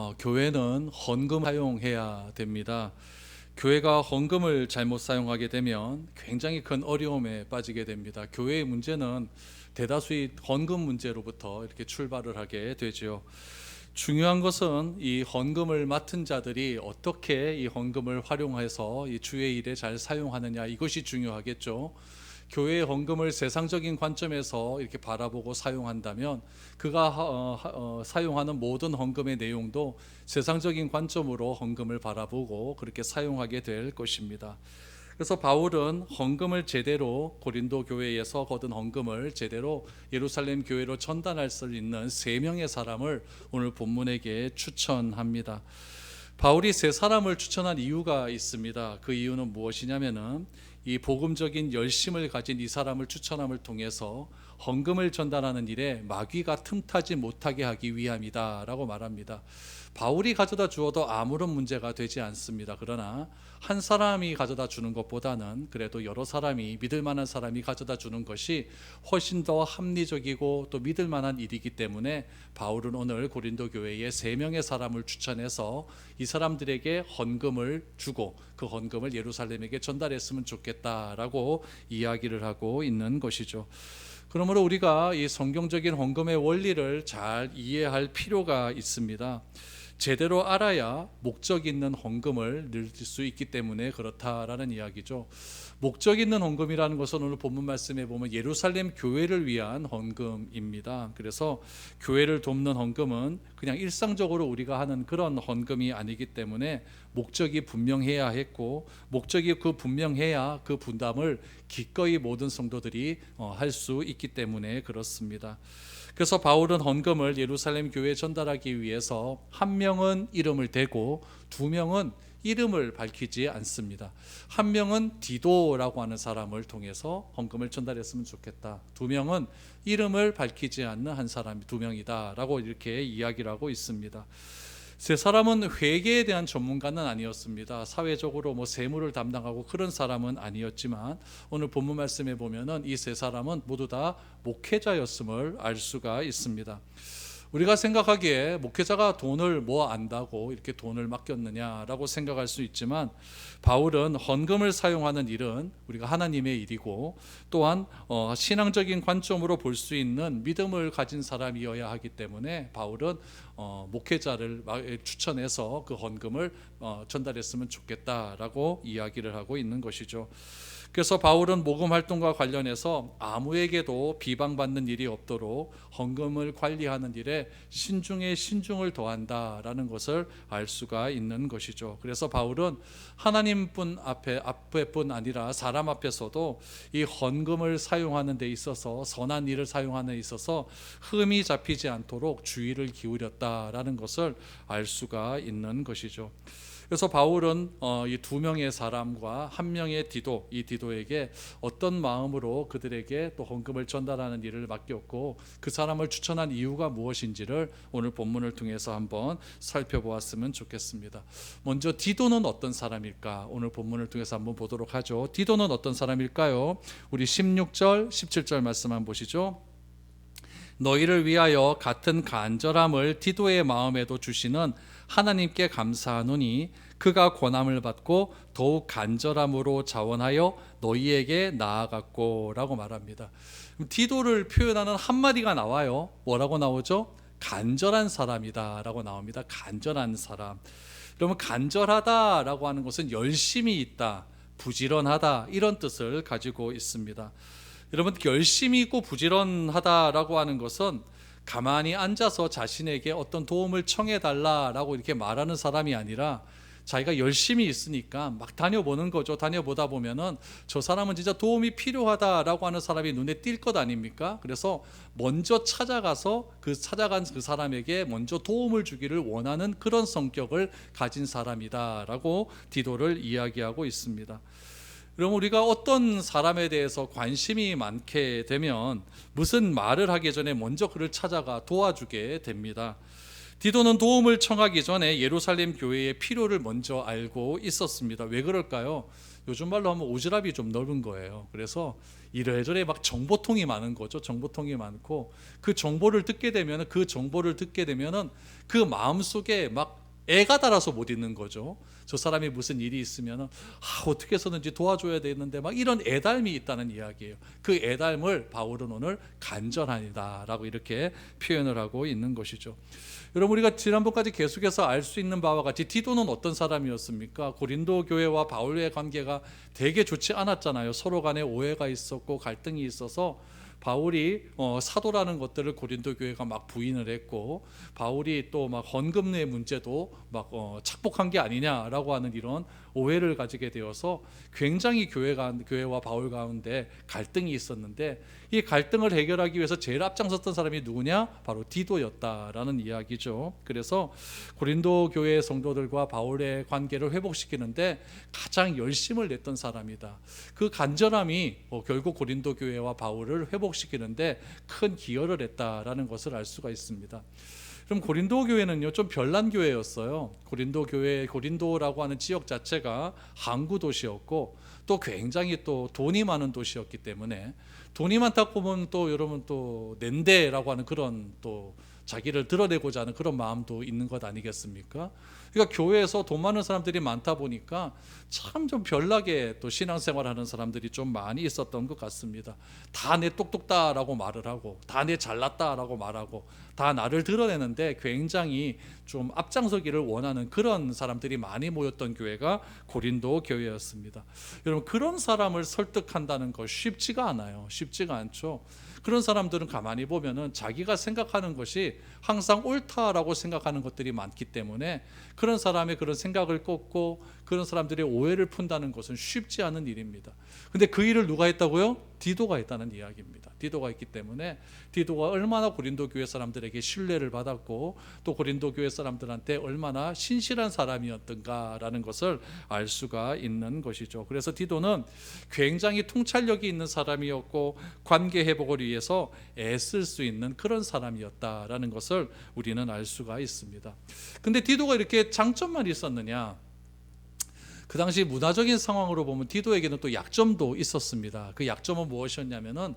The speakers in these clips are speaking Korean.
어, 교회는 헌금 사용해야 됩니다. 교회가 헌금을 잘못 사용하게 되면 굉장히 큰 어려움에 빠지게 됩니다. 교회의 문제는 대다수의 헌금 문제로부터 이렇게 출발을 하게 되죠. 중요한 것은 이 헌금을 맡은 자들이 어떻게 이 헌금을 활용해서 이 주의 일에 잘 사용하느냐 이것이 중요하겠죠. 교회의 헌금을 세상적인 관점에서 이렇게 바라보고 사용한다면 그가 어, 어, 사용하는 모든 헌금의 내용도 세상적인 관점으로 헌금을 바라보고 그렇게 사용하게 될 것입니다. 그래서 바울은 헌금을 제대로 고린도 교회에서 거둔 헌금을 제대로 예루살렘 교회로 전달할 수 있는 세 명의 사람을 오늘 본문에게 추천합니다. 바울이 세 사람을 추천한 이유가 있습니다. 그 이유는 무엇이냐면은 이 복음적인 열심을 가진 이 사람을 추천함을 통해서 헌금을 전달하는 일에 마귀가 틈타지 못하게 하기 위함이다라고 말합니다. 바울이 가져다 주어도 아무런 문제가 되지 않습니다. 그러나 한 사람이 가져다 주는 것보다는 그래도 여러 사람이 믿을 만한 사람이 가져다 주는 것이 훨씬 더 합리적이고 또 믿을 만한 일이기 때문에 바울은 오늘 고린도 교회에 세 명의 사람을 추천해서 이 사람들에게 헌금을 주고 그 헌금을 예루살렘에게 전달했으면 좋겠다라고 이야기를 하고 있는 것이죠. 그러므로 우리가 이 성경적인 헌금의 원리를 잘 이해할 필요가 있습니다. 제대로 알아야 목적 있는 헌금을 늘수 있기 때문에 그렇다라는 이야기죠. 목적 있는 헌금이라는 것은 오늘 본문 말씀에 보면 예루살렘 교회를 위한 헌금입니다. 그래서 교회를 돕는 헌금은 그냥 일상적으로 우리가 하는 그런 헌금이 아니기 때문에 목적이 분명해야 했고 목적이 그 분명해야 그 분담을 기꺼이 모든 성도들이 어, 할수 있기 때문에 그렇습니다. 그래서 바울은 헌금을 예루살렘 교회에 전달하기 위해서 한 명은 이름을 대고 두 명은 이름을 밝히지 않습니다. 한 명은 디도라고 하는 사람을 통해서 헌금을 전달했으면 좋겠다. 두 명은 이름을 밝히지 않는 한 사람이 두 명이다라고 이렇게 이야기를 하고 있습니다. 세 사람은 회계에 대한 전문가는 아니었습니다. 사회적으로 뭐 세무를 담당하고 그런 사람은 아니었지만 오늘 본문 말씀에 보면은 이 세 사람은 모두 다 목회자였음을 알 수가 있습니다. 우리가 생각하기에 목회자가 돈을 뭐 안다고 이렇게 돈을 맡겼느냐라고 생각할 수 있지만 바울은 헌금을 사용하는 일은 우리가 하나님의 일이고 또한 어, 신앙적인 관점으로 볼 수 있는 믿음을 가진 사람이어야 하기 때문에 바울은 어, 목회자를 추천해서 그 헌금을 어, 전달했으면 좋겠다라고 이야기를 하고 있는 것이죠. 그래서 바울은 모금 활동과 관련해서 아무에게도 비방받는 일이 없도록 헌금을 관리하는 일에 신중에 신중을 더한다라는 것을 알 수가 있는 것이죠. 그래서 바울은 하나님뿐 앞에 앞에뿐 아니라 사람 앞에서도 이 헌금을 사용하는 데 있어서 선한 일을 사용하는 데 있어서 흠이 잡히지 않도록 주의를 기울였다라는 것을 알 수가 있는 것이죠. 그래서 바울은 어, 이두 명의 사람과 한 명의 디도, 이 디도에게 어떤 마음으로 그들에게 또 헌금을 전달하는 일을 맡겼고 그 사람을 추천한 이유가 무엇인지를 오늘 본문을 통해서 한번 살펴보았으면 좋겠습니다. 먼저 디도는 어떤 사람일까? 오늘 본문을 통해서 한번 보도록 하죠. 디도는 어떤 사람일까요? 우리 16절, 17절 말씀 한번 보시죠. 너희를 위하여 같은 간절함을 디도의 마음에도 주시는 하나님께 감사하노니 그가 권함을 받고 더욱 간절함으로 자원하여 너희에게 나아갔고라고 말합니다. 디도를 표현하는 한마디가 나와요. 뭐라고 나오죠? 간절한 사람이다라고 나옵니다. 간절한 사람. 그러면 간절하다라고 하는 것은 열심히 있다, 부지런하다 이런 뜻을 가지고 있습니다. 여러분 열심히 있고 부지런하다라고 하는 것은 가만히 앉아서 자신에게 어떤 도움을 청해 달라라고 이렇게 말하는 사람이 아니라 자기가 열심히 있으니까 막 다녀보는 거죠. 다녀보다 보면은 저 사람은 진짜 도움이 필요하다라고 하는 사람이 눈에 띌 것 아닙니까? 그래서 먼저 찾아가서 그 찾아간 그 사람에게 먼저 도움을 주기를 원하는 그런 성격을 가진 사람이다라고 디도를 이야기하고 있습니다. 그럼 우리가 어떤 사람에 대해서 관심이 많게 되면 무슨 말을 하기 전에 먼저 그를 찾아가 도와주게 됩니다. 디도는 도움을 청하기 전에 예루살렘 교회의 필요를 먼저 알고 있었습니다. 왜 그럴까요? 요즘 말로 하면 오지랖이 좀 넓은 거예요. 그래서 이래저래 막 정보통이 많은 거죠. 정보통이 많고 그 정보를 듣게 되면 그 정보를 듣게 되면은 그 마음 속에 막 애가 달아서 못 있는 거죠. 저 사람이 무슨 일이 있으면 아, 어떻게 해서든지 도와줘야 되는데 막 이런 애달미 있다는 이야기예요. 그 애달을 바울은 오늘 간절하니다라고 이렇게 표현을 하고 있는 것이죠. 여러분 우리가 지난번까지 계속해서 알 수 있는 바와 같이 디도는 어떤 사람이었습니까? 고린도 교회와 바울의 관계가 되게 좋지 않았잖아요. 서로 간에 오해가 있었고 갈등이 있어서 바울이 어, 사도라는 것들을 고린도 교회가 막 부인을 했고 바울이 또 막 헌금의 문제도 막 어, 착복한 게 아니냐라고 하는 이런 오해를 가지게 되어서 굉장히 교회가 교회와 바울 가운데 갈등이 있었는데 이 갈등을 해결하기 위해서 제일 앞장섰던 사람이 누구냐? 바로 디도였다라는 이야기죠. 그래서 고린도 교회 성도들과 바울의 관계를 회복시키는데 가장 열심을 냈던 사람이다. 그 간절함이 어, 결국 고린도 교회와 바울을 회복 시키는데 큰 기여를 했다라는 것을 알 수가 있습니다. 그럼 고린도 교회는요 좀 별난 교회였어요. 고린도 교회 고린도라고 하는 지역 자체가 항구 도시였고 또 굉장히 또 돈이 많은 도시였기 때문에 돈이 많다고 보면 또 여러분 또 낸데라고 하는 그런 또 자기를 드러내고자 하는 그런 마음도 있는 것 아니겠습니까? 그러니까 교회에서 돈 많은 사람들이 많다 보니까 참 좀 별나게 또 신앙생활하는 사람들이 좀 많이 있었던 것 같습니다. 다 내 똑똑다라고 말을 하고 다 내 잘났다라고 말하고 다 나를 드러내는데 굉장히 좀 앞장서기를 원하는 그런 사람들이 많이 모였던 교회가 고린도 교회였습니다. 여러분 그런 사람을 설득한다는 것 쉽지가 않아요. 쉽지가 않죠. 그런 사람들은 가만히 보면은 자기가 생각하는 것이 항상 옳다라고 생각하는 것들이 많기 때문에 그런 사람의 그런 생각을 꺾고 그런 사람들의 오해를 푼다는 것은 쉽지 않은 일입니다. 근데 그 일을 누가 했다고요? 디도가 했다는 이야기입니다. 디도가 있기 때문에 디도가 얼마나 고린도 교회 사람들에게 신뢰를 받았고 또 고린도 교회 사람들한테 얼마나 신실한 사람이었던가라는 것을 알 수가 있는 것이죠. 그래서 디도는 굉장히 통찰력이 있는 사람이었고 관계 회복을 위해서 애쓸 수 있는 그런 사람이었다라는 것을 우리는 알 수가 있습니다. 근데 디도가 이렇게 장점만 있었느냐? 그 당시 문화적인 상황으로 보면 디도에게는 또 약점도 있었습니다. 그 약점은 무엇이었냐면은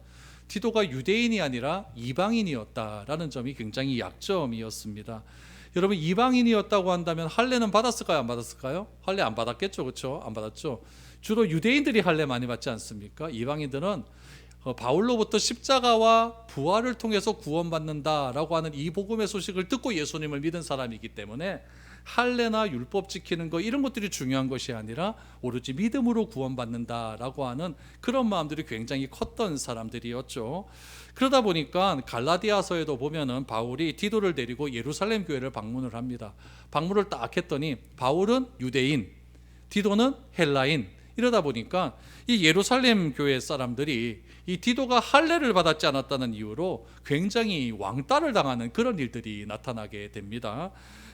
디도가 유대인이 아니라 이방인이었다라는 점이 굉장히 약점이었습니다. 여러분 이방인이었다고 한다면 할례는 받았을까요? 안 받았을까요? 할례 안 받았겠죠, 그렇죠? 안 받았죠. 주로 유대인들이 할례 많이 받지 않습니까? 이방인들은 어, 바울로부터 십자가와 부활을 통해서 구원받는다라고 하는 이 복음의 소식을 듣고 예수님을 믿은 사람이기 때문에 할례나 율법 지키는 거 이런 것들이 중요한 것이 아니라 오로지 믿음으로 구원받는다라고 하는 그런 마음들이 굉장히 컸던 사람들이었죠. 그러다 보니까 갈라디아서에도 보면은 바울이 디도를 데리고 예루살렘 교회를 방문을 합니다. 방문을 딱 했더니 바울은 유대인, 디도는 헬라인 이러다 보니까 이 예루살렘 교회 사람들이 이 디도가 할례를 받았지 않았다는 이유로 굉장히 왕따를 당하는 그런 일들이 나타나게 됩니다.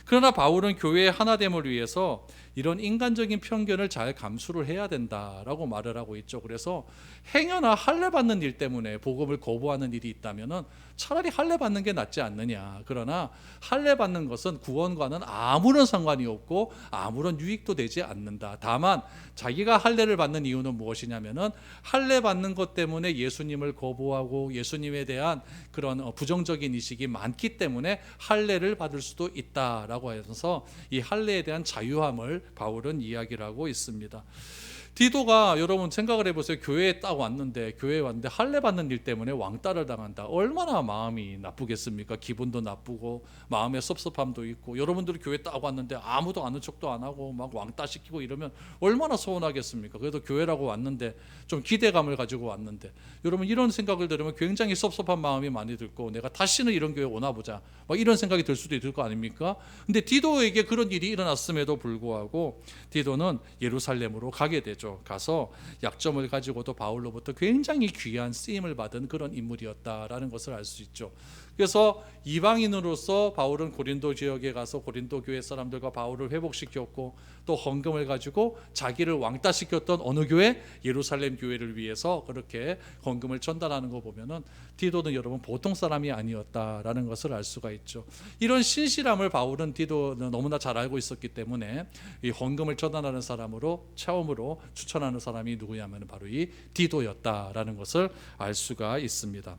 그러나 바울은 교회의 하나됨을 위해서 이런 인간적인 편견을 잘 감수를 해야 된다라고 말을 하고 있죠. 그래서 행여나 할례 받는 일 때문에 복음을 거부하는 일이 있다면은 차라리 할례 받는 게 낫지 않느냐. 그러나 할례 받는 것은 구원과는 아무런 상관이 없고 아무런 유익도 되지 않는다. 다만 자기가 할례를 받는 이유는 무엇이냐면은 할례 받는 것 때문에 예수님을 거부하고 예수님에 대한 그런 어, 부정적인 인식이 많기 때문에 할례를 받을 수도 있다라고 해서 이 할례에 대한 자유함을 바울은 이야기를 하고 있습니다. 디도가 여러분 생각을 해보세요. 교회에 딱 왔는데 교회에 왔는데 할례 받는 일 때문에 왕따를 당한다. 얼마나 마음이 나쁘겠습니까? 기분도 나쁘고 마음에 섭섭함도 있고 여러분들이 교회 딱 왔는데 아무도 아는 척도 안 하고 막 왕따 시키고 이러면 얼마나 서운하겠습니까? 그래도 교회라고 왔는데 좀 기대감을 가지고 왔는데 여러분 이런 생각을 들으면 굉장히 섭섭한 마음이 많이 들고 내가 다시는 이런 교회 오나 보자 막 이런 생각이 들 수도 있을 거 아닙니까? 근데 디도에게 그런 일이 일어났음에도 불구하고 디도는 예루살렘으로 가게 되죠. 가서 약점을 가지고도 바울로부터 굉장히 귀한 쓰임을 받은 그런 인물이었다라는 것을 알 수 있죠. 그래서 이방인으로서 바울은 고린도 지역에 가서 고린도 교회 사람들과 바울을 회복시켰고 또 헌금을 가지고 자기를 왕따 시켰던 어느 교회 예루살렘 교회를 위해서 그렇게 헌금을 전달하는 거 보면은 디도는 여러분 보통 사람이 아니었다라는 것을 알 수가 있죠. 이런 신실함을 바울은 디도는 너무나 잘 알고 있었기 때문에 이 헌금을 전달하는 사람으로 처음으로 추천하는 사람이 누구냐면 바로 이 디도였다라는 것을 알 수가 있습니다.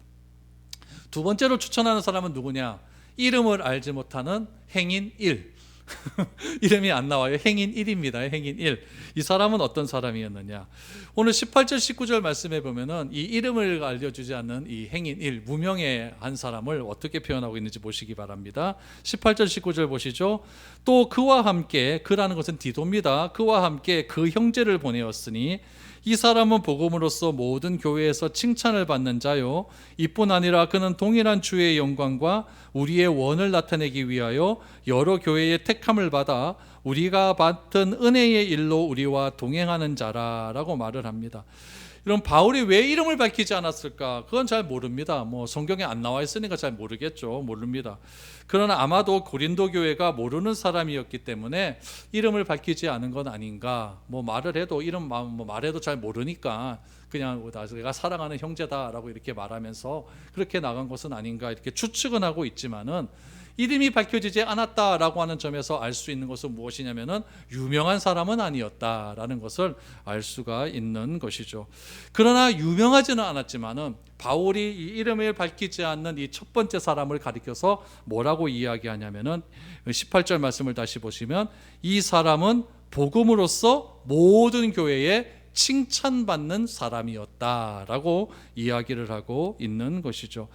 두 번째로 추천하는 사람은 누구냐? 이름을 알지 못하는 행인 1. 이름이 안 나와요. 행인 1입니다. 행인 1. 이 사람은 어떤 사람이었느냐? 오늘 18절 19절 말씀해 보면은 이 이름을 알려 주지 않는 이 행인 1 무명의 한 사람을 어떻게 표현하고 있는지 보시기 바랍니다. 18절 19절 보시죠. 또 그와 함께 그라는 것은 디도입니다. 그와 함께 그 형제를 보내었으니 이 사람은 복음으로써 모든 교회에서 칭찬을 받는 자요. 이뿐 아니라 그는 동일한 주의 영광과 우리의 원을 나타내기 위하여 여러 교회의 택함을 받아 우리가 받은 은혜의 일로 우리와 동행하는 자라라고 말을 합니다. 이런 바울이 왜 이름을 밝히지 않았을까? 그건 잘 모릅니다. 뭐 성경에 안 나와 있으니까 잘 모르겠죠. 모릅니다. 그러나 아마도 고린도 교회가 모르는 사람이었기 때문에 이름을 밝히지 않은 건 아닌가. 뭐 말을 해도 이름 뭐 말해도 잘 모르니까 그냥 내가 사랑하는 형제다라고 이렇게 말하면서 그렇게 나간 것은 아닌가 이렇게 추측은 하고 있지만은 이름이 밝혀지지 않았다라고 하는 점에서 알 수 있는 것은 무엇이냐면은 유명한 사람은 아니었다라는 것을 알 수가 있는 것이죠. 그러나 유명하지는 않았지만은 바울이 이 이름을 밝히지 않는 이 첫 번째 사람을 가리켜서 뭐라고 이야기하냐면은 18절 말씀을 다시 보시면 이 사람은 복음으로써 모든 교회에 칭찬받는 사람이었다라고 이야기를 하고 있는 것이죠.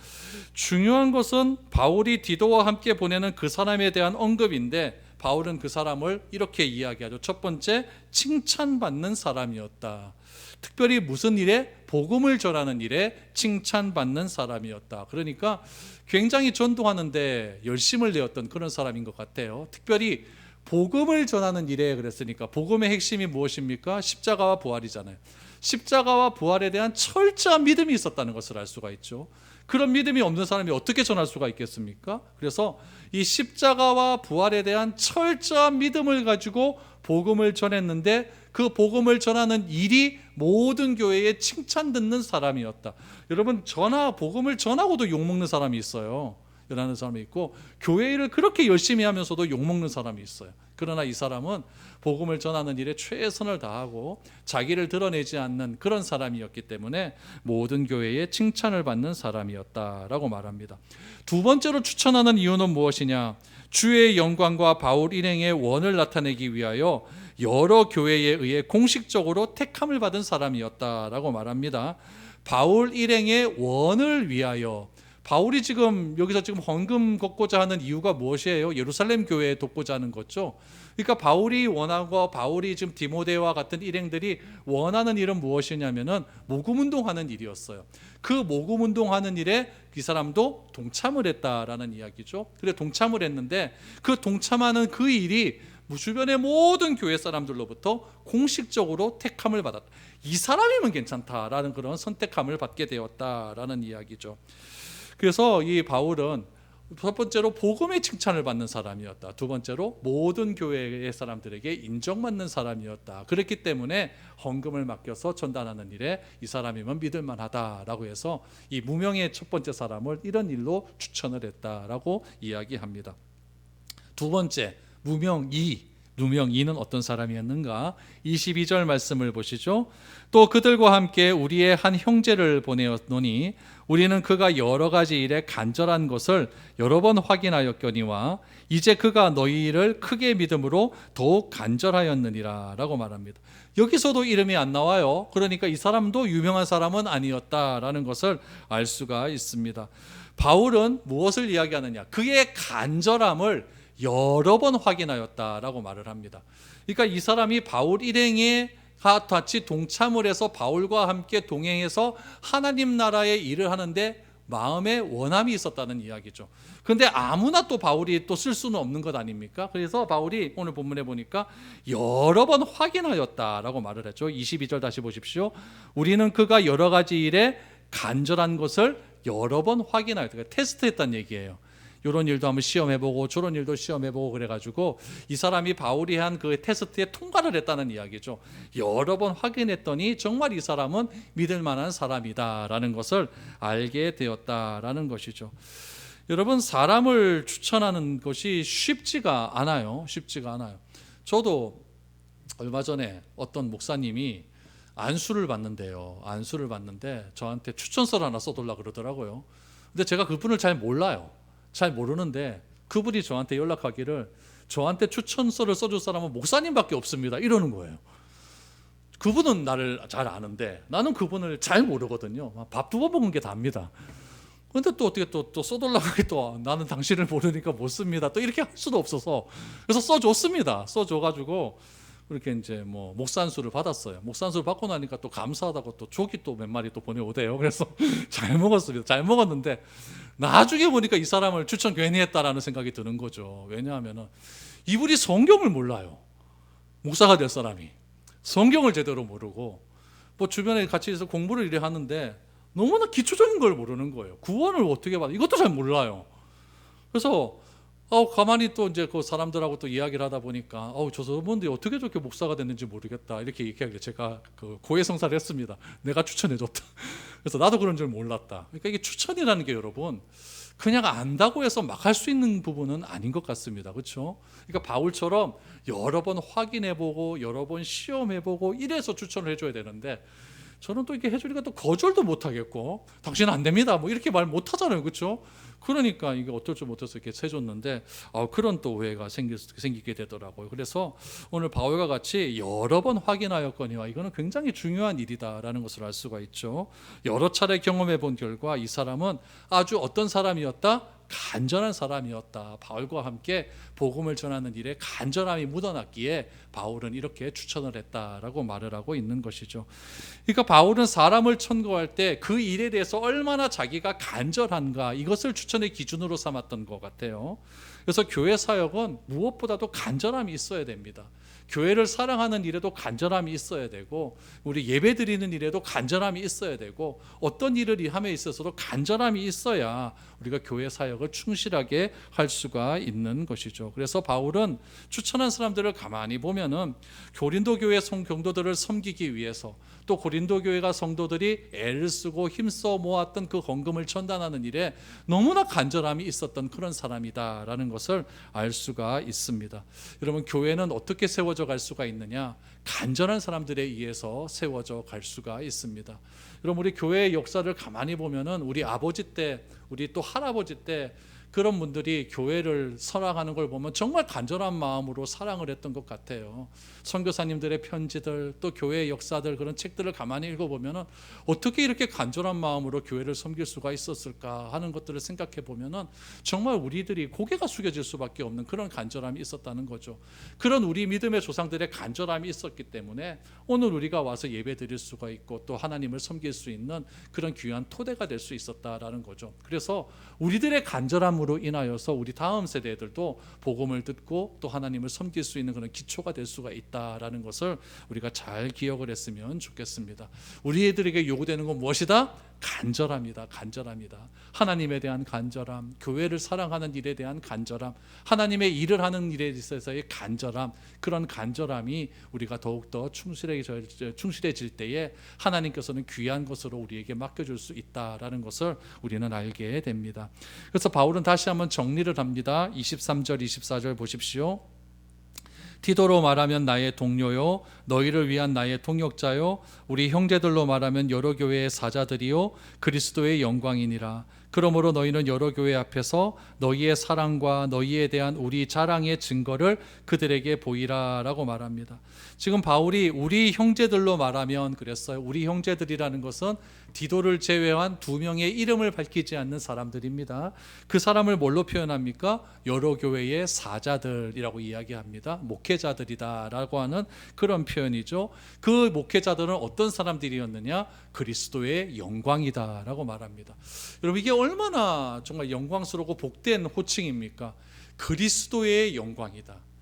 중요한 것은 바울이 디도와 함께 보내는 그 사람에 대한 언급인데 바울은 그 사람을 이렇게 이야기하죠. 첫 번째, 칭찬받는 사람이었다. 특별히 무슨 일에? 복음을 전하는 일에 칭찬받는 사람이었다. 그러니까 굉장히 전도하는데 열심을 내었던 그런 사람인 것 같아요. 특별히 복음을 전하는 일에 그랬으니까 복음의 핵심이 무엇입니까? 십자가와 부활이잖아요. 십자가와 부활에 대한 철저한 믿음이 있었다는 것을 알 수가 있죠. 그런 믿음이 없는 사람이 어떻게 전할 수가 있겠습니까? 그래서 이 십자가와 부활에 대한 철저한 믿음을 가지고 복음을 전했는데 그 복음을 전하는 일이 모든 교회에 칭찬 듣는 사람이었다. 여러분 전하 복음을 전하고도 욕 먹는 사람이 있어요. 라는 사람이 있고 교회 일을 그렇게 열심히 하면서도 욕먹는 사람이 있어요. 그러나 이 사람은 복음을 전하는 일에 최선을 다하고 자기를 드러내지 않는 그런 사람이었기 때문에 모든 교회에 칭찬을 받는 사람이었다라고 말합니다. 두 번째로 추천하는 이유는 무엇이냐? 주의 영광과 바울 일행의 원을 나타내기 위하여 여러 교회에 의해 공식적으로 택함을 받은 사람이었다라고 말합니다. 바울 일행의 원을 위하여 바울이 지금 여기서 지금 헌금 걷고자 하는 이유가 무엇이에요? 예루살렘 교회에 돕고자 하는 거죠. 그러니까 바울이 원하고 바울이 지금 디모데와 같은 일행들이 원하는 일은 무엇이냐면은 모금 운동하는 일이었어요. 그 모금 운동하는 일에 이 사람도 동참을 했다라는 이야기죠. 그래 동참을 했는데 그 동참하는 그 일이 주변의 모든 교회 사람들로부터 공식적으로 택함을 받았다. 이 사람이면 괜찮다라는 그런 선택함을 받게 되었다라는 이야기죠. 그래서 이 바울은 첫 번째로 복음의 칭찬을 받는 사람이었다. 두 번째로 모든 교회의 사람들에게 인정받는 사람이었다. 그렇기 때문에 헌금을 맡겨서 전달하는 일에 이 사람이면 믿을 만하다라고 해서 이 무명의 첫 번째 사람을 이런 일로 추천을 했다라고 이야기합니다. 두 번째 무명 2 누명 이는 어떤 사람이었는가? 22절 말씀을 보시죠. 또 그들과 함께 우리의 한 형제를 보내었노니 우리는 그가 여러 가지 일에 간절한 것을 여러 번 확인하였거니와 이제 그가 너희를 크게 믿음으로 더욱 간절하였느니라라고 말합니다. 여기서도 이름이 안 나와요. 그러니까 이 사람도 유명한 사람은 아니었다라는 것을 알 수가 있습니다. 바울은 무엇을 이야기하느냐? 그의 간절함을 여러 번 확인하였다라고 말을 합니다. 그러니까 이 사람이 바울 일행에 같이 동참을 해서 바울과 함께 동행해서 하나님 나라의 일을 하는데 마음에 원함이 있었다는 이야기죠. 근데 아무나 또 바울이 또 쓸 수는 없는 것 아닙니까? 그래서 바울이 오늘 본문에 보니까 여러 번 확인하였다라고 말을 했죠. 22절 다시 보십시오. 우리는 그가 여러 가지 일에 간절한 것을 여러 번 확인하여 그러니까 테스트했다는 얘기예요. 이런 일도 한번 시험해보고 저런 일도 시험해보고 그래가지고 이 사람이 바울이 한 그 테스트에 통과를 했다는 이야기죠. 여러 번 확인했더니 정말 이 사람은 믿을 만한 사람이다라는 것을 알게 되었다라는 것이죠. 여러분 사람을 추천하는 것이 쉽지가 않아요. 쉽지가 않아요. 저도 얼마 전에 어떤 목사님이 안수를 받는데요. 안수를 받는데 저한테 추천서를 하나 써달라 그러더라고요. 근데 제가 그분을 잘 몰라요. 잘 모르는데 그분이 저한테 연락하기를 저한테 추천서를 써줄 사람은 목사님밖에 없습니다. 이러는 거예요. 그분은 나를 잘 아는데 나는 그분을 잘 모르거든요. 밥 두 번 먹은 게 답니다. 근데 또 어떻게 또, 또 써달라고 또 나는 당신을 모르니까 못 씁니다. 또 이렇게 할 수도 없어서 그래서 써줬습니다. 써줘가지고 그렇게 이제 뭐 목산수를 받았어요. 목산수를 받고 나니까 또 감사하다고 또 조기 또 몇 마리 또 보내오대요. 그래서 잘 먹었습니다. 잘 먹었는데 나중에 보니까 이 사람을 추천 괜히 했다라는 생각이 드는 거죠. 왜냐하면은 이분이 성경을 몰라요. 목사가 될 사람이 성경을 제대로 모르고 뭐 주변에 같이 있어 공부를 이래 하는데 너무나 기초적인 걸 모르는 거예요. 구원을 어떻게 받아? 이것도 잘 몰라요. 그래서 어 가만히 또 이제 그 사람들하고 또 이야기를 하다 보니까 어우 저 저분들이 어떻게 저렇게 목사가 됐는지 모르겠다 이렇게 얘기하길래 제가 그 고해성사를 했습니다. 내가 추천해줬다. 그래서 나도 그런 줄 몰랐다. 그러니까 이게 추천이라는 게 여러분 그냥 안다고 해서 막 할 수 있는 부분은 아닌 것 같습니다. 그렇죠? 그러니까 바울처럼 여러 번 확인해보고 여러 번 시험해보고 이래서 추천을 해줘야 되는데 저는 또 이렇게 해주니까 또 거절도 못 하겠고 당신은 안 됩니다. 뭐 이렇게 말 못 하잖아요. 그렇죠? 그러니까 이게 어쩔 줄 못해서 이렇게 해줬는데 어, 그런 또 오해가 생기, 생기게 되더라고요. 그래서 오늘 바울과 같이 여러 번 확인하였거니와 이거는 굉장히 중요한 일이다라는 것을 알 수가 있죠. 여러 차례 경험해 본 결과 이 사람은 아주 어떤 사람이었다? 간절한 사람이었다. 바울과 함께 복음을 전하는 일에 간절함이 묻어났기에 바울은 이렇게 추천을 했다라고 말을 하고 있는 것이죠. 그러니까 바울은 사람을 천거할 때 그 일에 대해서 얼마나 자기가 간절한가 이것을 추천 의 기준으로 삼았던 것 같아요. 그래서 교회 사역은 무엇보다도 간절함이 있어야 됩니다. 교회를 사랑하는 일에도 간절함이 있어야 되고 우리 예배 드리는 일에도 간절함이 있어야 되고 어떤 일을 함에 있어서도 간절함이 있어야 우리가 교회 사역을 충실하게 할 수가 있는 것이죠. 그래서 바울은 추천한 사람들을 가만히 보면은 고린도 교회 성 경도들을 섬기기 위해서 또 고린도 교회가 성도들이 애를 쓰고 힘써 모았던 그 헌금을 전단하는 일에 너무나 간절함이 있었던 그런 사람이다라는 것을 알 수가 있습니다. 여러분 교회는 어떻게 세워져 갈 수가 있느냐? 간절한 사람들에 의해서 세워져 갈 수가 있습니다. 여러분 우리 교회의 역사를 가만히 보면은 우리 아버지 때, 우리 또 할아버지 때 그런 분들이 교회를 사랑하는 걸 보면 정말 간절한 마음으로 사랑을 했던 것 같아요. 선교사님들의 편지들 또 교회의 역사들 그런 책들을 가만히 읽어보면은 어떻게 이렇게 간절한 마음으로 교회를 섬길 수가 있었을까 하는 것들을 생각해 보면은 정말 우리들이 고개가 숙여질 수밖에 없는 그런 간절함이 있었다는 거죠. 그런 우리 믿음의 조상들의 간절함이 있었기 때문에 오늘 우리가 와서 예배 드릴 수가 있고 또 하나님을 섬길 수 있는 그런 귀한 토대가 될 수 있었다라는 거죠. 그래서 우리들의 간절함 으로 인하여서 우리 다음 세대들도 복음을 듣고 또 하나님을 섬길 수 있는 그런 기초가 될 수가 있다라는 것을 우리가 잘 기억을 했으면 좋겠습니다. 우리 애들에게 요구되는 건 무엇이다? 간절합니다. 간절합니다. 하나님에 대한 간절함, 교회를 사랑하는 일에 대한 간절함, 하나님의 일을 하는 일에 있어서의 간절함, 그런 간절함이 우리가 더욱더 충실해질, 때에 하나님께서는 귀한 것으로 우리에게 맡겨줄 수 있다라는 것을 우리는 알게 됩니다. 그래서 바울은 다시 한번 정리를 합니다. 23절, 24절 보십시오. 티도로 말하면 나의 동료요 너희를 위한 나의 통역자요 우리 형제들로 말하면 여러 교회의 사자들이요 그리스도의 영광이니라 그러므로 너희는 여러 교회 앞에서 너희의 사랑과 너희에 대한 우리 자랑의 증거를 그들에게 보이라라고 말합니다. 지금 바울이 우리 형제들로 말하면 그랬어요. 우리 형제들이라는 것은 디도를 제외한 두 명의 이름을 밝히지 않는 사람들입니다. 그 사람을 뭘로 표현합니까? 여러 교회의 사자들이라고 이야기합니다. 목회자들이다라고 하는 그런 표현이죠. 그 목회자들은 어떤 사람들이었느냐? 그리스도의 영광이다라고 말합니다. 여러분 이게 얼마나 정말 영광스럽고 복된 호칭입니까? 그리스도의 영광이다.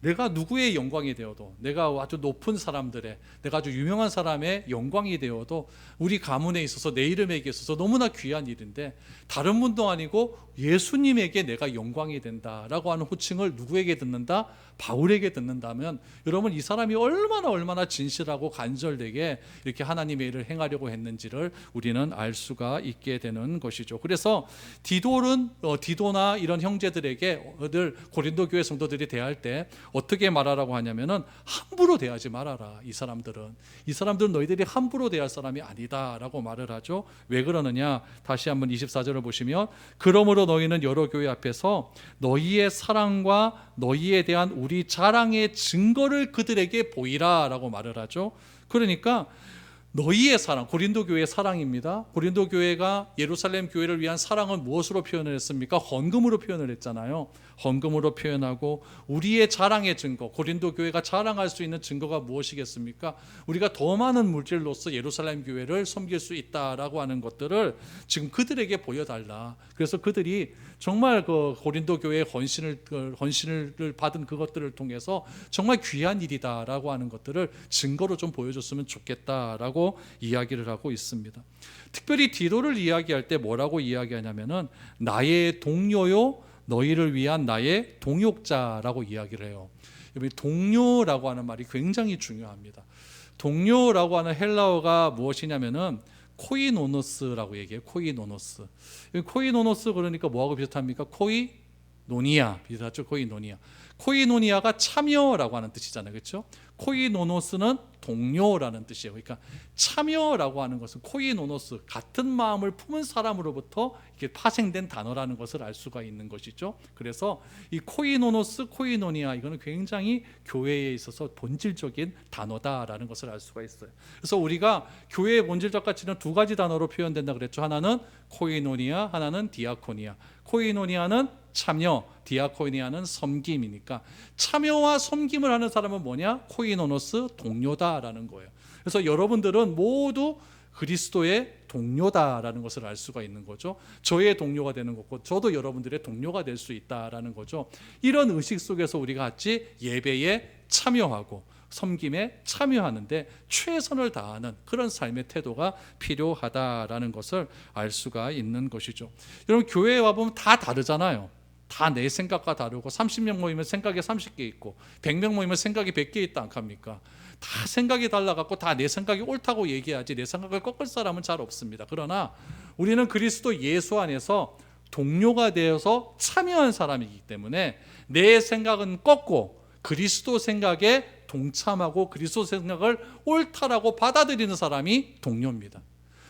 내가 누구의 영광이 되어도 내가 아주 높은 사람들의 내가 아주 유명한 사람의 영광이 되어도 우리 가문에 있어서 내 이름에게 있어서 너무나 귀한 일인데 다른 분도 아니고 예수님에게 내가 영광이 된다라고 하는 호칭을 누구에게 듣는다? 바울에게 듣는다면 여러분 이 사람이 얼마나 얼마나 진실하고 간절되게 이렇게 하나님의 일을 행하려고 했는지를 우리는 알 수가 있게 되는 것이죠. 그래서 디돌은 어, 디도나 이런 형제들에게 늘 고린도 교회 성도들이 대할 때 어떻게 말하라고 하냐면은 함부로 대하지 말아라. 이 사람들은 이 사람들은 너희들이 함부로 대할 사람이 아니다라고 말을 하죠. 왜 그러느냐? 다시 한번 24절을 보시면 그러므로 너희는 여러 교회 앞에서 너희의 사랑과 너희에 대한 우리 자랑의 증거를 그들에게 보이라라고 말을 하죠. 그러니까 너희의 사랑, 고린도 교회의 사랑입니다. 고린도 교회가 예루살렘 교회를 위한 사랑은 무엇으로 표현을 했습니까? 헌금으로 표현을 했잖아요. 헌금으로 표현하고 우리의 자랑의 증거, 고린도 교회가 자랑할 수 있는 증거가 무엇이겠습니까? 우리가 더 많은 물질로서 예루살렘 교회를 섬길 수 있다라고 하는 것들을 지금 그들에게 보여달라. 그래서 그들이 정말 그 고린도 교회의 헌신을 그 헌신을 받은 그것들을 통해서 정말 귀한 일이다라고 하는 것들을 증거로 좀 보여줬으면 좋겠다라고 이야기를 하고 있습니다. 특별히 디도를 이야기할 때 뭐라고 이야기하냐면은 나의 동료요 너희를 위한 나의 동역자라고 이야기를 해요. 여기 동료라고 하는 말이 굉장히 중요합니다. 동료라고 하는 헬라어가 무엇이냐면은 코이노노스라고 얘기해요. 코이노노스. 코이노노스 그러니까 뭐하고 비슷합니까? 코이 노니아 비슷하죠. 코이 노니아. 코이노니아가 참여라고 하는 뜻이잖아요. 그렇죠? 코이노노스는 동료라는 뜻이에요. 그러니까 참여라고 하는 것은 코이노노스 같은 마음을 품은 사람으로부터 이렇게 파생된 단어라는 것을 알 수가 있는 것이죠. 그래서 이 코이노노스, 코이노니아 이거는 굉장히 교회에 있어서 본질적인 단어다라는 것을 알 수가 있어요. 그래서 우리가 교회의 본질적 가치는 두 가지 단어로 표현된다 그랬죠. 하나는 코이노니아, 하나는 디아코니아. 코이노니아는 참여, 디아코니아는 섬김이니까 참여와 섬김을 하는 사람은 뭐냐? 코이노노스 동료다라는 거예요. 그래서 여러분들은 모두 그리스도의 동료다라는 것을 알 수가 있는 거죠. 저의 동료가 되는 거고 저도 여러분들의 동료가 될 수 있다라는 거죠. 이런 의식 속에서 우리가 같이 예배에 참여하고 섬김에 참여하는데 최선을 다하는 그런 삶의 태도가 필요하다라는 것을 알 수가 있는 것이죠. 여러분 교회에 와 보면 다 다르잖아요. 다 내 생각과 다르고 30명 모이면 생각이 30개 있고 100명 모이면 생각이 100개 있다 않습니까? 다 생각이 달라갖고 다 내 생각이 옳다고 얘기하지 내 생각을 꺾을 사람은 잘 없습니다. 그러나 우리는 그리스도 예수 안에서 동료가 되어서 참여한 사람이기 때문에 내 생각은 꺾고 그리스도 생각에 동참하고 그리스도 생각을 옳다라고 받아들이는 사람이 동료입니다.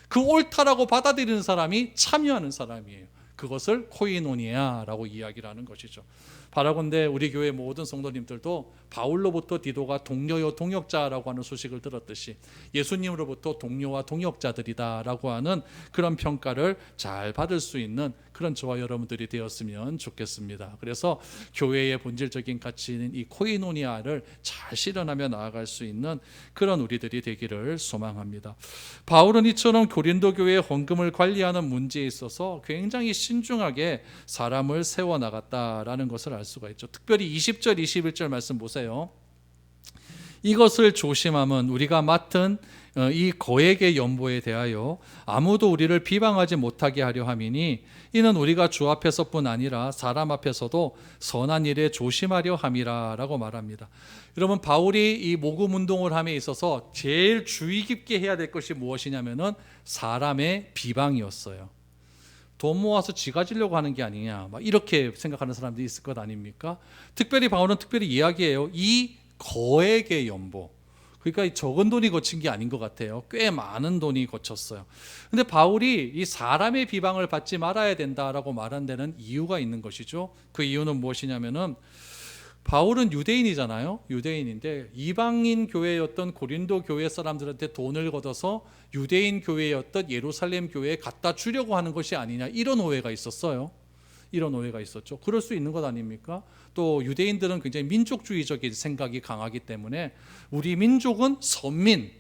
그 옳다라고 받아들이는 사람이 참여하는 사람이에요. 그것을 코이노니아라고 이야기를 하는 것이죠. 바라건대 우리 교회 모든 성도님들도 바울로부터 디도가 동료요 동역자라고 하는 소식을 들었듯이 예수님으로부터 동료와 동역자들이다라고 하는 그런 평가를 잘 받을 수 있는 그런 저와 여러분들이 되었으면 좋겠습니다. 그래서 교회의 본질적인 가치인 이 코이노니아를 잘 실현하며 나아갈 수 있는 그런 우리들이 되기를 소망합니다. 바울은 이처럼 고린도 교회의 헌금을 관리하는 문제에 있어서 굉장히 신중하게 사람을 세워 나갔다라는 것을 알 수가 있죠. 특별히 20절 21절 말씀 보세요. 이것을 조심함은 우리가 맡은 어, 이 거액의 연보에 대하여 아무도 우리를 비방하지 못하게 하려 함이니 이는 우리가 주 앞에서뿐 아니라 사람 앞에서도 선한 일에 조심하려 함이라라고 말합니다. 여러분 바울이 이 모금 운동을 함에 있어서 제일 주의 깊게 해야 될 것이 무엇이냐면은 사람의 비방이었어요. 돈 모아서 쥐 가지려고 하는 게 아니냐, 막 이렇게 생각하는 사람들이 있을 것 아닙니까? 특별히 바울은 특별히 이야기해요. 이 거액의 연보. 그러니까 적은 돈이 거친 게 아닌 것 같아요. 꽤 많은 돈이 거쳤어요. 근데 바울이 이 사람의 비방을 받지 말아야 된다라고 말한 데는 이유가 있는 것이죠. 그 이유는 무엇이냐면은 바울은 유대인이잖아요. 유대인인데 이방인 교회였던 고린도 교회 사람들한테 돈을 걷어서 유대인 교회였던 예루살렘 교회에 갖다 주려고 하는 것이 아니냐 이런 오해가 있었어요. 이런 오해가 있었죠. 그럴 수 있는 것 아닙니까? 또 유대인들은 굉장히 민족주의적인 생각이 강하기 때문에 우리 민족은 선민,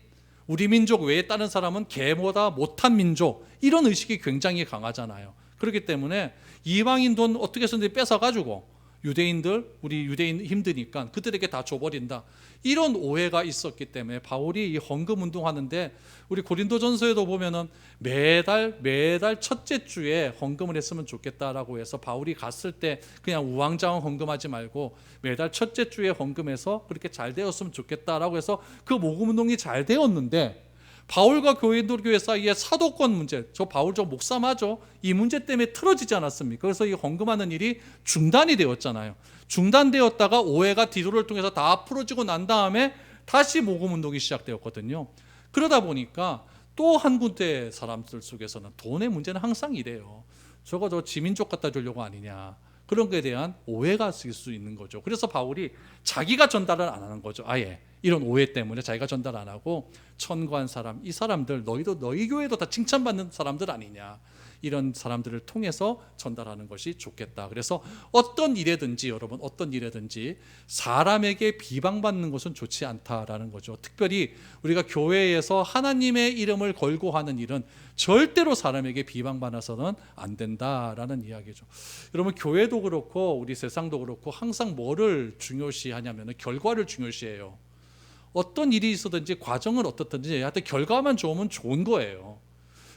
우리 민족 외에 다른 사람은 개보다 못한 민족 이런 의식이 굉장히 강하잖아요. 그렇기 때문에 이방인 돈 어떻게 해서든지 뺏어 가지고 유대인들 우리 유대인 힘드니까 그들에게 다 줘버린다. 이런 오해가 있었기 때문에 바울이 이 헌금 운동하는데 우리 고린도전서에도 보면은 매달 매달 첫째 주에 헌금을 했으면 좋겠다라고 해서 바울이 갔을 때 그냥 우왕좌왕 헌금하지 말고 매달 첫째 주에 헌금해서 그렇게 잘 되었으면 좋겠다라고 해서 그 모금 운동이 잘 되었는데 바울과 교인들 교회 사이에 사도권 문제, 저 바울 저 목사 맞죠? 이 문제 때문에 틀어지지 않았습니까? 그래서 이 헌금하는 일이 중단이 되었잖아요. 중단되었다가 오해가 디도를 통해서 다 풀어지고 난 다음에 다시 모금 운동이 시작되었거든요. 그러다 보니까 또 한 군데 사람들 속에서는 돈의 문제는 항상 이래요. 저거 저 지민족 갖다 주려고 아니냐. 그런 것에 대한 오해가 있을 수 있는 거죠. 그래서 바울이 자기가 전달을 안 하는 거죠. 아예 이런 오해 때문에 자기가 전달 안 하고 천구한 사람, 이 사람들 너희도 너희 교회도 다 칭찬받는 사람들 아니냐. 이런 사람들을 통해서 전달하는 것이 좋겠다. 그래서 어떤 일에든지 여러분 어떤 일에든지 사람에게 비방받는 것은 좋지 않다라는 거죠. 특별히 우리가 교회에서 하나님의 이름을 걸고 하는 일은 절대로 사람에게 비방받아서는 안 된다라는 이야기죠. 여러분 교회도 그렇고 우리 세상도 그렇고 항상 뭐를 중요시하냐면 결과를 중요시해요. 어떤 일이 있어든지 과정은 어떻든지 하여튼 결과만 좋으면 좋은 거예요.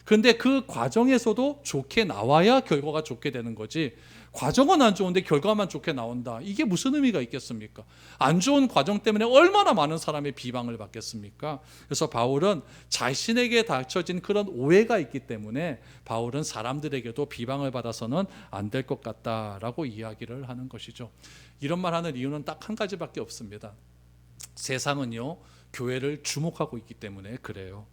근데 그 과정에서도 좋게 나와야 결과가 좋게 되는 거지. 과정은 안 좋은데 결과만 좋게 나온다. 이게 무슨 의미가 있겠습니까? 안 좋은 과정 때문에 얼마나 많은 사람의 비방을 받겠습니까? 그래서 바울은 자신에게 닥쳐진 그런 오해가 있기 때문에 바울은 사람들에게도 비방을 받아서는 안 될 것 같다라고 이야기를 하는 것이죠. 이런 말 하는 이유는 딱 한 가지밖에 없습니다. 세상은요, 교회를 주목하고 있기 때문에 그래요.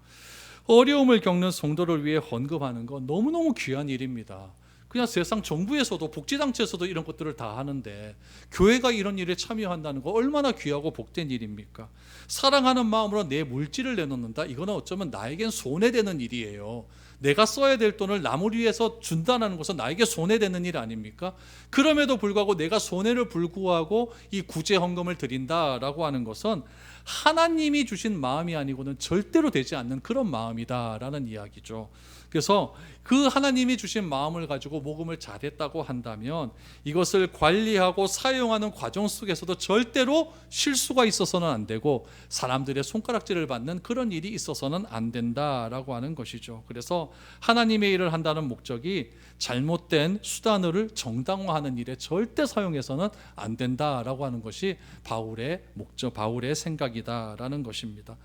어려움을 겪는 성도를 위해 헌금하는 건 너무너무 귀한 일입니다. 그냥 세상 정부에서도 복지단체에서도 이런 것들을 다 하는데 교회가 이런 일에 참여한다는 거 얼마나 귀하고 복된 일입니까? 사랑하는 마음으로 내 물질을 내놓는다. 이거는 어쩌면 나에겐 손해되는 일이에요. 내가 써야 될 돈을 남을 위해서 준다는 것은 나에게 손해되는 일 아닙니까? 그럼에도 불구하고 내가 손해를 불구하고 이 구제 헌금을 드린다라고 하는 것은 하나님이 주신 마음이 아니고는 절대로 되지 않는 그런 마음이다라는 이야기죠. 그래서 그 하나님이 주신 마음을 가지고 모금을 잘했다고 한다면 이것을 관리하고 사용하는 과정 속에서도 절대로 실수가 있어서는 안 되고 사람들의 손가락질을 받는 그런 일이 있어서는 안 된다라고 하는 것이죠. 그래서 하나님의 일을 한다는 목적이 잘못된 수단을 정당화하는 일에 절대 사용해서는 안 된다라고 하는 것이 바울의 목적, 바울의 생각이다라는 것입니다.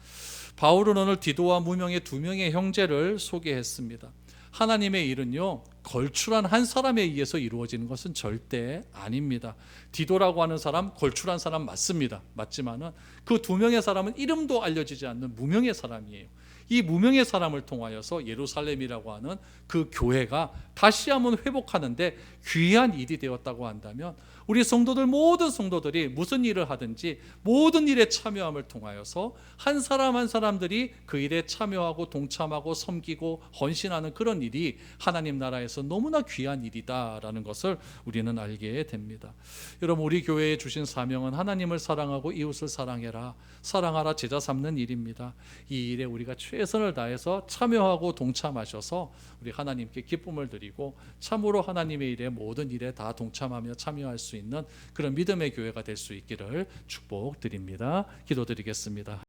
바울은 오늘 디도와 무명의 두 명의 형제를 소개했습니다. 하나님의 일은요 걸출한 한 사람에 의해서 이루어지는 것은 절대 아닙니다. 디도라고 하는 사람 걸출한 사람 맞습니다. 맞지만은 그 두 명의 사람은 이름도 알려지지 않는 무명의 사람이에요. 이 무명의 사람을 통하여서 예루살렘이라고 하는 그 교회가 다시 한번 회복하는데 귀한 일이 되었다고 한다면 우리 성도들 모든 성도들이 무슨 일을 하든지 모든 일에 참여함을 통하여서 한 사람 한 사람들이 그 일에 참여하고 동참하고 섬기고 헌신하는 그런 일이 하나님 나라에서 너무나 귀한 일이다라는 것을 우리는 알게 됩니다. 여러분 우리 교회에 주신 사명은 하나님을 사랑하고 이웃을 사랑해라 사랑하라 제자 삼는 일입니다. 이 일에 우리가 최선을 다해서 참여하고 동참하셔서 우리 하나님께 기쁨을 드리고 참으로 하나님의 일에 모든 일에 다 동참하며 참여할 수 있는 그런 믿음의 교회가 될 수 있기를 축복드립니다. 기도드리겠습니다.